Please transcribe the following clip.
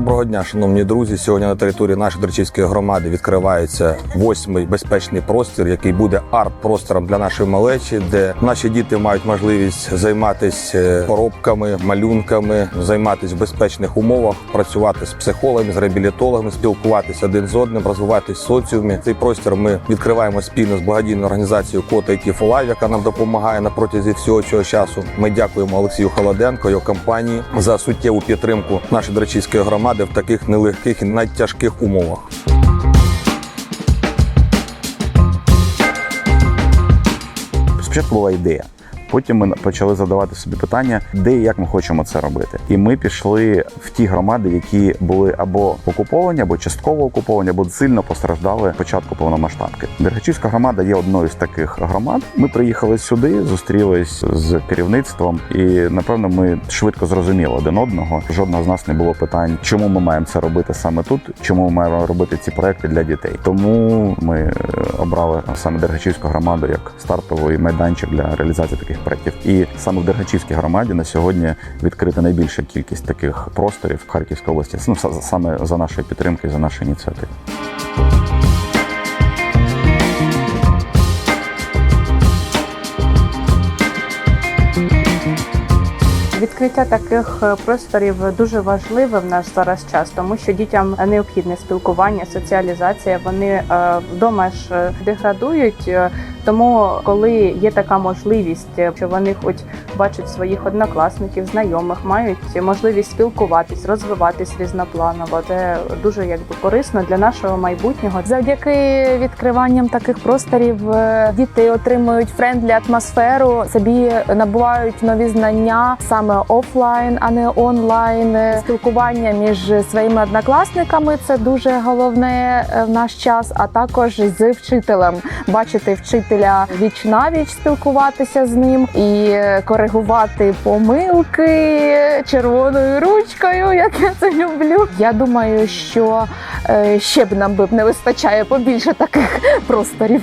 дня, шановні друзі. Сьогодні на території нашої Дрочівської громади відкривається восьмий безпечний простір, який буде арт-простором для нашої малечі, де наші діти мають можливість займатися поробками, малюнками, займатися в безпечних умовах, працювати з психологами, з реабілітологами, спілкуватися один з одним, розвиватись в соціумі. Цей простір ми відкриваємо спільно з благодійною організацією Кота IT for яка нам допомагає на протязі всього цього часу. Ми дякуємо Олексію Холоденко його компанії за суттєву підтримку нашої Дрочівської громади в таких нелегких і найтяжких умовах. Спочатку була ідея. Потім ми почали задавати собі питання, де і як ми хочемо це робити. І ми пішли в ті громади, які були або окуповані, або частково окуповані, або сильно постраждали початку повномасштабки. Дергачівська громада є одною з таких громад. Ми приїхали сюди, зустрілись з керівництвом, і напевно ми швидко зрозуміли один одного. Жодного з нас не було питань, чому ми маємо це робити саме тут, чому ми маємо робити ці проекти для дітей. Тому ми е, обрали саме Дергачівську громаду як стартовий майданчик для реалізації таких проєктів. І саме в Дергачівській громаді на сьогодні відкрита найбільша кількість таких просторів в Харківській області. Ну, саме за нашої підтримки, за нашої ініціативи. Відкриття таких е, просторів дуже важливе в наш зараз час, тому що дітям необхідне спілкування, соціалізація. Вони е, вдома ж е, деградують. Тому, коли є така можливість, е, що вони хоч бачать своїх однокласників, знайомих, мають можливість спілкуватись, розвиватись різнопланово. Це дуже якби корисно для нашого майбутнього. Завдяки відкриванням таких просторів е, діти отримують френдлі атмосферу, собі набувають нові знання саме офлайн, а не онлайн. Спілкування між своїми однокласниками це дуже головне е, в наш час, а також з вчителем бачити вчителя віч навіч, спілкуватися з ним і коригувати помилки червоною ручкою, як я це люблю. Я думаю, що е, ще б нам не вистачає побільше таких просторів.